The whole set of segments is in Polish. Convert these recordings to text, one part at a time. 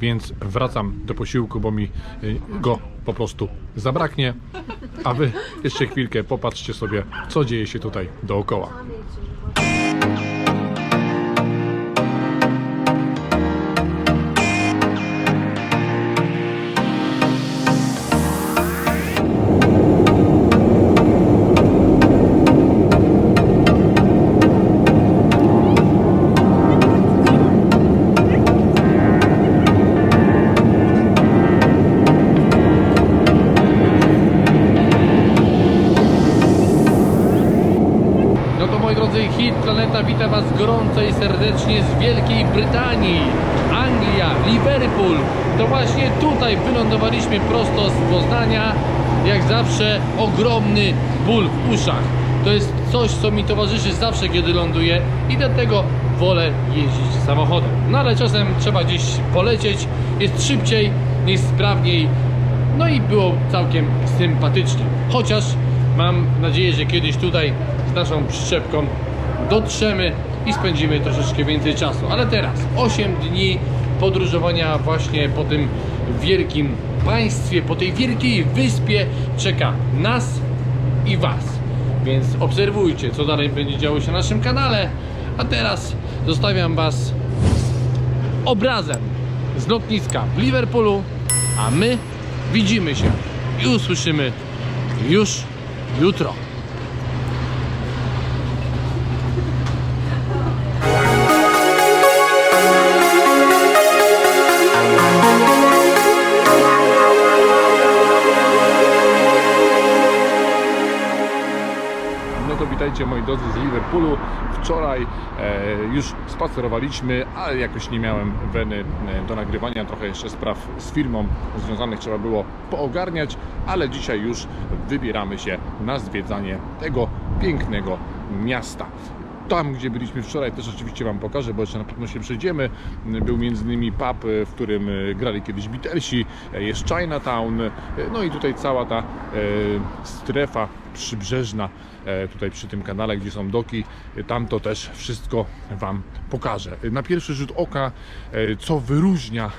Więc wracam do posiłku, bo mi y, go po prostu zabraknie. A wy jeszcze chwilkę popatrzcie sobie, co dzieje się tutaj dookoła. Planeta wita Was gorąco i serdecznie z Wielkiej Brytanii, Anglia, Liverpool. To właśnie tutaj wylądowaliśmy prosto z Poznania. Jak zawsze ogromny ból w uszach. To jest coś, co mi towarzyszy zawsze, kiedy ląduję i dlatego wolę jeździć samochodem. No ale czasem trzeba gdzieś polecieć, jest szybciej, jest sprawniej, no i było całkiem sympatycznie. Chociaż mam nadzieję, że kiedyś tutaj z naszą przyczepką dotrzemy i spędzimy troszeczkę więcej czasu. Ale teraz 8 dni podróżowania właśnie po tym wielkim państwie, po tej wielkiej wyspie czeka nas i Was. Więc obserwujcie, co dalej będzie działo się na naszym kanale. A teraz zostawiam Was z obrazem z lotniska w Liverpoolu, a my widzimy się i usłyszymy już jutro. Drodzy z Liverpoolu. Wczoraj e, już spacerowaliśmy, ale jakoś nie miałem weny e, do nagrywania. Trochę jeszcze spraw z firmą związanych trzeba było poogarniać, ale dzisiaj już wybieramy się na zwiedzanie tego pięknego miasta. Tam, gdzie byliśmy wczoraj, też oczywiście Wam pokażę, bo jeszcze na pewno się przejdziemy. Był między innymi pub, e, w którym grali kiedyś Beatlesi, jest Chinatown, no i tutaj cała ta strefa przybrzeżna, tutaj przy tym kanale, gdzie są doki, e, tam to też wszystko Wam pokażę. E, Na pierwszy rzut oka, e, co wyróżnia e,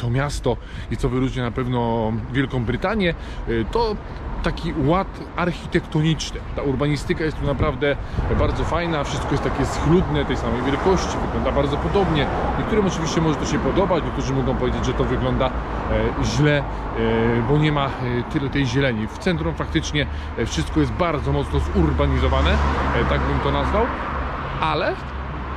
to miasto i co wyróżnia na pewno Wielką Brytanię, e, to taki ład architektoniczny. Ta urbanistyka jest tu naprawdę bardzo fajna, wszystko jest takie schludne, tej samej wielkości, wygląda bardzo podobnie. Niektórym oczywiście może to się podobać, niektórzy mogą powiedzieć, że to wygląda e, źle, e, bo nie ma e, tyle tej zieleni. W centrum faktycznie wszystko jest bardzo mocno zurbanizowane, tak bym to nazwał, ale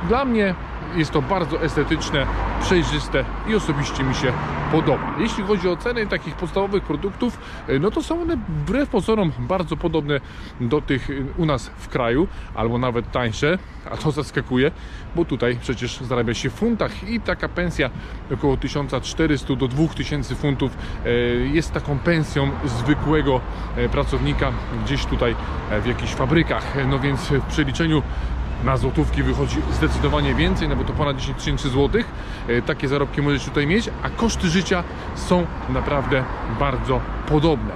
dla mnie jest to bardzo estetyczne, przejrzyste i osobiście mi się podoba. Jeśli chodzi o ceny takich podstawowych produktów, e, no to są one wbrew pozorom bardzo podobne do tych e, u nas w kraju, albo nawet tańsze, a to zaskakuje, bo tutaj przecież zarabia się w funtach i taka pensja około 1400 do 2000 funtów e, jest taką pensją zwykłego pracownika gdzieś tutaj w jakichś fabrykach. No więc w przeliczeniu na złotówki wychodzi zdecydowanie więcej, no bo to ponad 10 tysięcy złotych. E, Takie zarobki możesz tutaj mieć, a koszty życia są naprawdę bardzo podobne.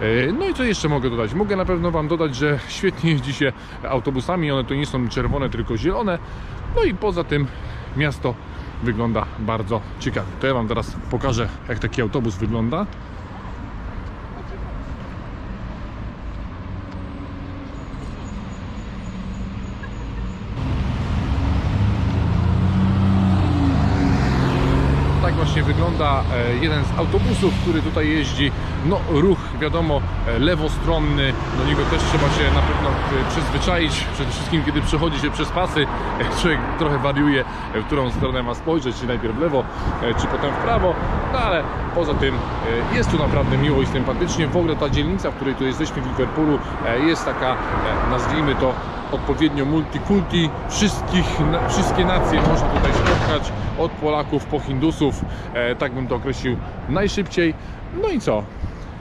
E, No i co jeszcze mogę dodać? Mogę na pewno Wam dodać, że świetnie jeździ się autobusami, one to nie są czerwone, tylko zielone. No i poza tym miasto wygląda bardzo ciekawie. To ja Wam teraz pokażę, jak taki autobus wygląda. Tak właśnie wygląda e, jeden z autobusów, który tutaj jeździ. No ruch wiadomo e, lewostronny, do niego też trzeba się na pewno e, przyzwyczaić. Przede wszystkim kiedy przechodzi się przez pasy, człowiek trochę wariuje, w którą stronę ma spojrzeć, czy najpierw w lewo, czy potem w prawo. No ale poza tym jest tu naprawdę miło i sympatycznie. W ogóle ta dzielnica, w której tu jesteśmy w Liverpoolu jest taka, nazwijmy to odpowiednio multikulti, wszystkich, wszystkie nacje można tutaj spotkać, od Polaków po Hindusów, e, tak bym to określił najszybciej. No i co?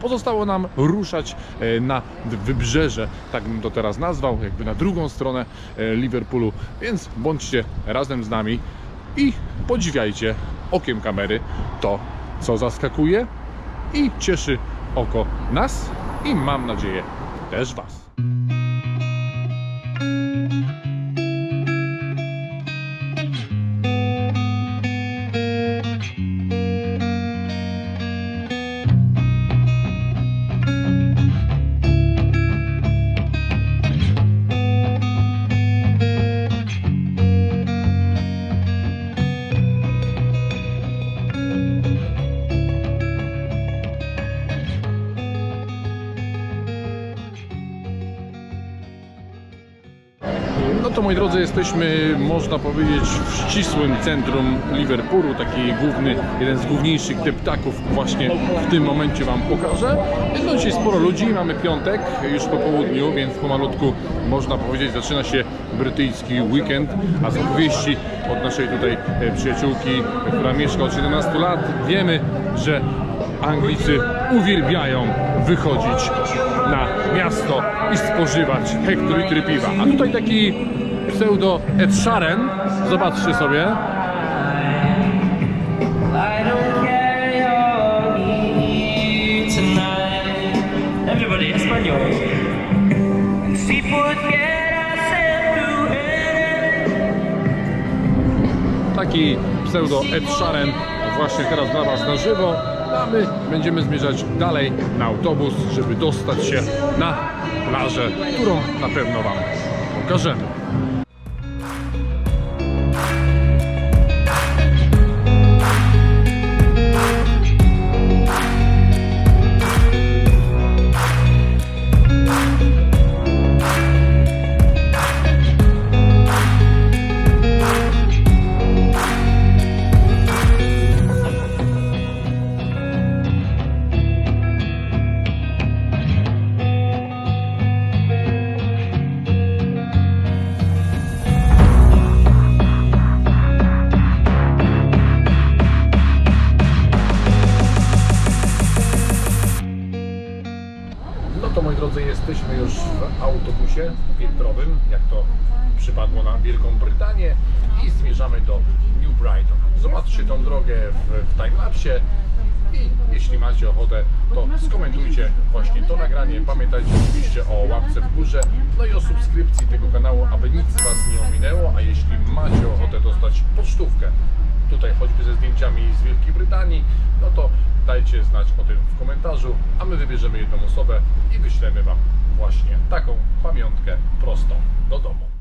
Pozostało nam ruszać e, na wybrzeże, tak bym to teraz nazwał, jakby na drugą stronę e, Liverpoolu, więc bądźcie razem z nami i podziwiajcie okiem kamery to, co zaskakuje i cieszy oko nas i mam nadzieję też Was. Drodzy, jesteśmy, można powiedzieć, w ścisłym centrum Liverpoolu, taki główny, jeden z główniejszych deptaków właśnie w tym momencie Wam pokażę. Jest no dzisiaj sporo ludzi, mamy piątek, już po południu, więc pomalutku można powiedzieć zaczyna się brytyjski weekend, a z opowieści od naszej tutaj e, przyjaciółki, która mieszka od 17 lat, wiemy, że Anglicy uwielbiają wychodzić na miasto i spożywać hektolitry piwa. A tutaj taki pseudo Ed Sheeran, zobaczcie sobie. Taki pseudo Ed Sheeran właśnie teraz dla Was na żywo. A my będziemy zmierzać dalej na autobus, żeby dostać się na plażę, którą na pewno Wam pokażemy. Jesteśmy już w autobusie piętrowym, jak to przypadło na Wielką Brytanię i zmierzamy do New Brighton. Zobaczcie tą drogę w, w timelapsie i jeśli macie ochotę, to skomentujcie właśnie to nagranie. Pamiętajcie oczywiście o łapce w górze, no i o subskrypcji tego kanału, aby nic Was nie ominęło, a jeśli macie ochotę dostać pocztówkę tutaj choćby ze zdjęciami z Wielkiej Brytanii, no to dajcie znać o tym w komentarzu, a my wybierzemy jedną osobę i wyślemy Wam właśnie taką pamiątkę prosto do domu.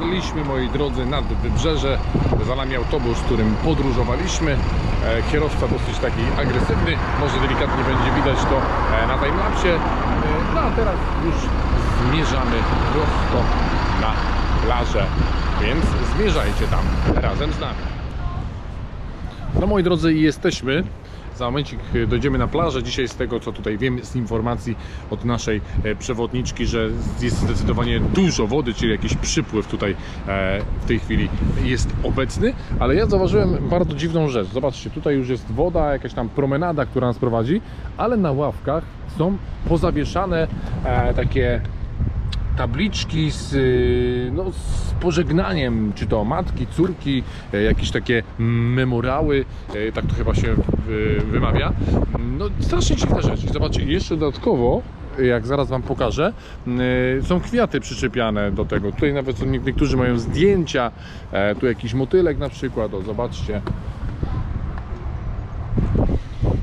Dotarliśmy, moi drodzy, nad wybrzeże. Za nami autobus, którym podróżowaliśmy. E, Kierowca dosyć taki agresywny, może delikatnie będzie widać to e, na timelapsie. E, No a teraz już zmierzamy prosto na plażę, więc zmierzajcie tam razem z nami. No moi drodzy, jesteśmy. Za momencik e, dojdziemy na plażę. Dzisiaj z tego, co tutaj wiem z informacji od naszej e, przewodniczki, że jest zdecydowanie dużo wody, czyli jakiś przypływ tutaj e, w tej chwili jest obecny. Ale ja zauważyłem bardzo dziwną rzecz. Zobaczcie, tutaj już jest woda, jakaś tam promenada, która nas prowadzi, ale na ławkach są pozawieszane takie tabliczki z, y, no, z pożegnaniem, czy to matki, córki, e, jakieś takie memorały, e, tak to chyba się wymawia. No strasznie dziwne rzeczy. Zobaczcie, jeszcze dodatkowo jak zaraz Wam pokażę, y, są kwiaty przyczepiane do tego. Tutaj nawet niektórzy mają zdjęcia, e, tu jakiś motylek na przykład, o zobaczcie.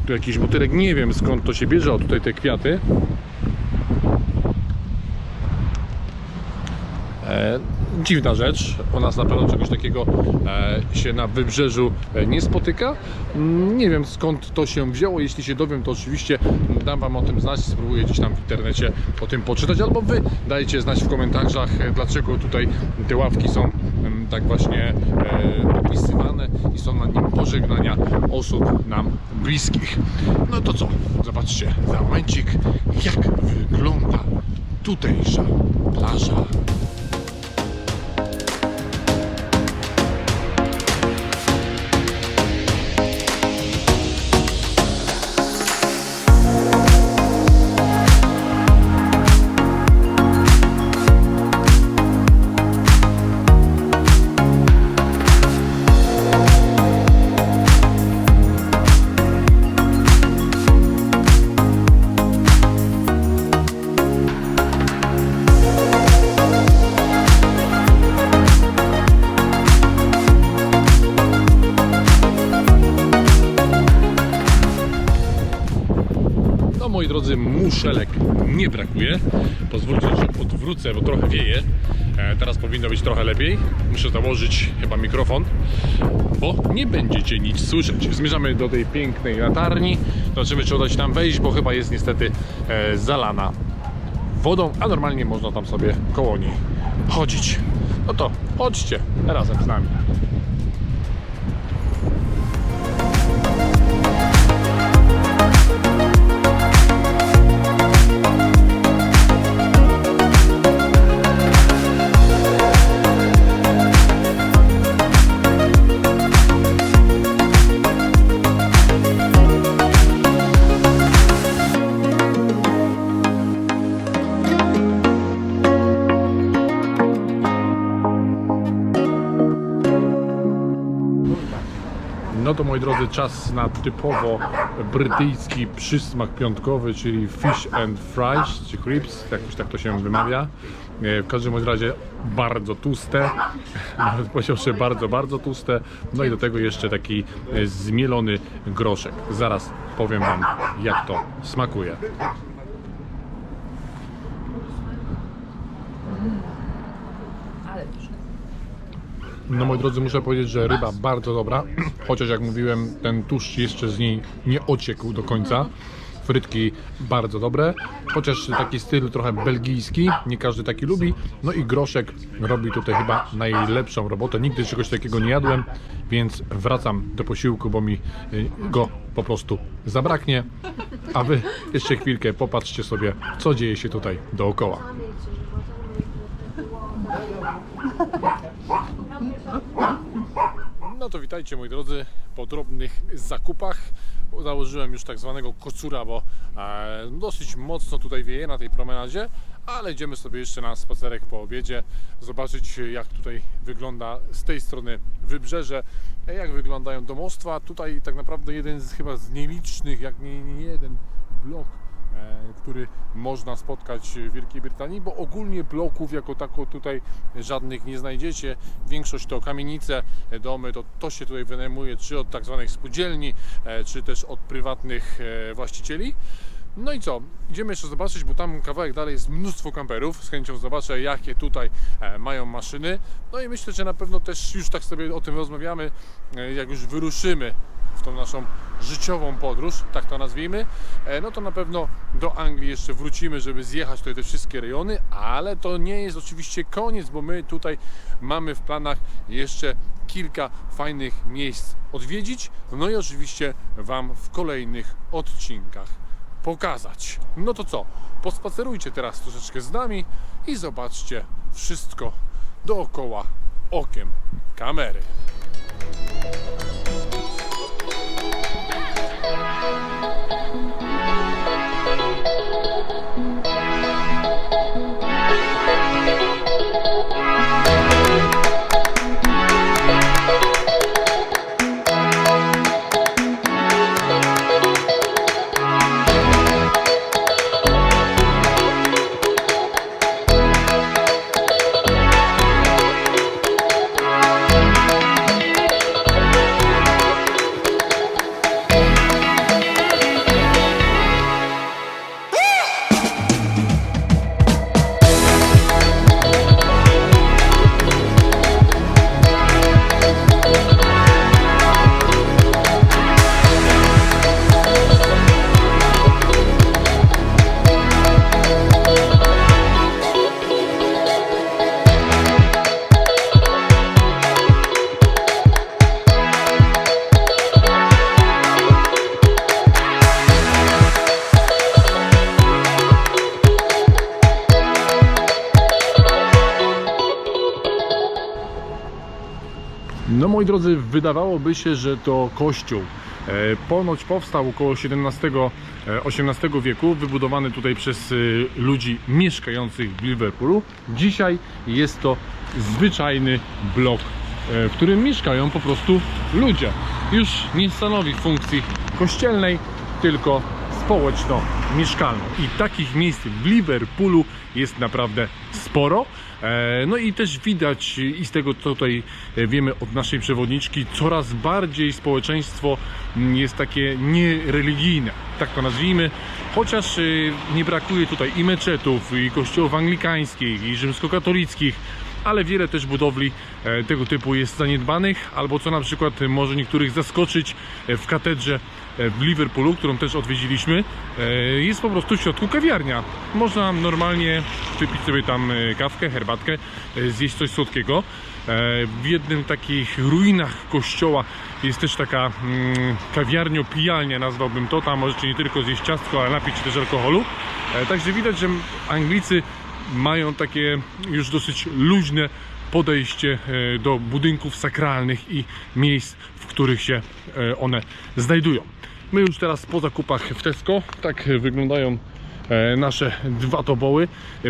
Tu jakiś motylek, nie wiem skąd to się bierze, o tutaj te kwiaty. Dziwna rzecz. U nas na pewno czegoś takiego e, się na wybrzeżu e, nie spotyka. Mm, Nie wiem skąd to się wzięło. Jeśli się dowiem, to oczywiście dam Wam o tym znać. Spróbuję gdzieś tam w internecie o tym poczytać, albo Wy dajcie znać w komentarzach, e, dlaczego tutaj te ławki są tak właśnie e, opisywane i są na nim pożegnania osób nam bliskich. No to co? Zobaczcie za momencik, jak wygląda tutejsza plaża. Nie brakuje. Pozwólcie, że odwrócę, bo trochę wieje. E, teraz powinno być trochę lepiej. Muszę założyć chyba mikrofon, bo nie będziecie nic słyszeć. Zmierzamy do tej pięknej latarni. Zobaczymy, czy uda się tam wejść, bo chyba jest niestety e, zalana wodą, a normalnie można tam sobie koło niej chodzić. No to chodźcie razem z nami. To moi drodzy, czas na typowo brytyjski przysmak piątkowy, czyli fish and fries, czy crepes, jakoś tak to się wymawia. E, W każdym razie bardzo tłuste, nawet powiedziawszy bardzo, bardzo tłuste. No i do tego jeszcze taki e, zmielony groszek. Zaraz powiem Wam, jak to smakuje. No moi drodzy, muszę powiedzieć, że ryba bardzo dobra, chociaż jak mówiłem, ten tłuszcz jeszcze z niej nie ociekł do końca. Frytki bardzo dobre, chociaż taki styl trochę belgijski, nie każdy taki lubi. No i groszek robi tutaj chyba najlepszą robotę. Nigdy czegoś takiego nie jadłem, więc wracam do posiłku, bo mi y, go po prostu zabraknie. A wy jeszcze chwilkę popatrzcie sobie, co dzieje się tutaj dookoła. No to witajcie moi drodzy po drobnych zakupach. Założyłem już tak zwanego kocura, bo e, dosyć mocno tutaj wieje na tej promenadzie, ale idziemy sobie jeszcze na spacerek po obiedzie, zobaczyć jak tutaj wygląda z tej strony wybrzeże, jak wyglądają domostwa. Tutaj tak naprawdę jeden z chyba z nielicznych, jak nie, nie jeden blok który można spotkać w Wielkiej Brytanii, bo ogólnie bloków jako tako tutaj żadnych nie znajdziecie. Większość to kamienice, e, domy, to, to się tutaj wynajmuje czy od tak zwanych spółdzielni, e, czy też od prywatnych e, właścicieli. No i co? Idziemy jeszcze zobaczyć, bo tam kawałek dalej jest mnóstwo kamperów. Z chęcią zobaczę, jakie tutaj e, mają maszyny. No i myślę, że na pewno też już tak sobie o tym rozmawiamy, e, jak już wyruszymy w tą naszą życiową podróż, tak to nazwijmy, e, no to na pewno do Anglii jeszcze wrócimy, żeby zjechać tutaj te wszystkie rejony, ale to nie jest oczywiście koniec, bo my tutaj mamy w planach jeszcze kilka fajnych miejsc odwiedzić, no i oczywiście Wam w kolejnych odcinkach pokazać. No to co? Pospacerujcie teraz troszeczkę z nami i zobaczcie wszystko dookoła okiem kamery. Moi drodzy, wydawałoby się, że to kościół. E, Ponoć powstał około XVII-XVIII wieku, wybudowany tutaj przez e, ludzi mieszkających w Liverpoolu. Dzisiaj jest to zwyczajny blok, e, w którym mieszkają po prostu ludzie. Już nie stanowi funkcji kościelnej, tylko społeczno-mieszkalną. I takich miejsc w Liverpoolu jest naprawdę sporo. E, No i też widać i z tego co tutaj e, wiemy od naszej przewodniczki, coraz bardziej społeczeństwo mm, jest takie niereligijne, tak to nazwijmy. Chociaż e, nie brakuje tutaj i meczetów, i kościołów anglikańskich, i rzymskokatolickich, ale wiele też budowli tego typu jest zaniedbanych, albo co na przykład może niektórych zaskoczyć w katedrze w Liverpoolu, którą też odwiedziliśmy, e, jest po prostu w środku kawiarnia. Można normalnie wypić sobie tam e, kawkę, herbatkę, e, zjeść coś słodkiego. E, W jednym takich ruinach kościoła jest też taka mm, kawiarnio-pijalnia, nazwałbym to. Tam możecie nie tylko zjeść ciastko, ale napić też alkoholu. E, Także widać, że Anglicy mają takie już dosyć luźne podejście e, do budynków sakralnych i miejsc, w których się e, one znajdują. My już teraz po zakupach w Tesco, tak wyglądają e, nasze dwa toboły.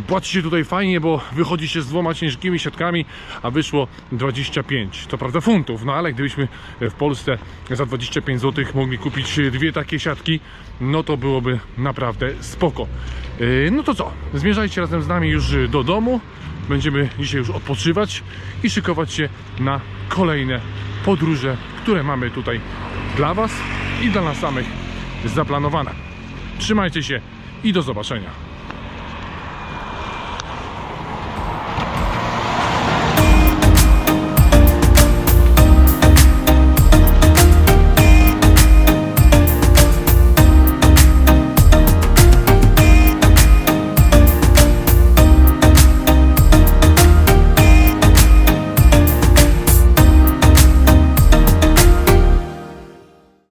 Płaci się tutaj fajnie, bo wychodzi się z dwoma ciężkimi siatkami, a wyszło 25, to prawda funtów, no ale gdybyśmy w Polsce za 25 zł mogli kupić dwie takie siatki, no to byłoby naprawdę spoko. No to co, zmierzajcie razem z nami już do domu, będziemy dzisiaj już odpoczywać i szykować się na kolejne podróże, które mamy tutaj dla Was i dla nas samych zaplanowane. Trzymajcie się i do zobaczenia.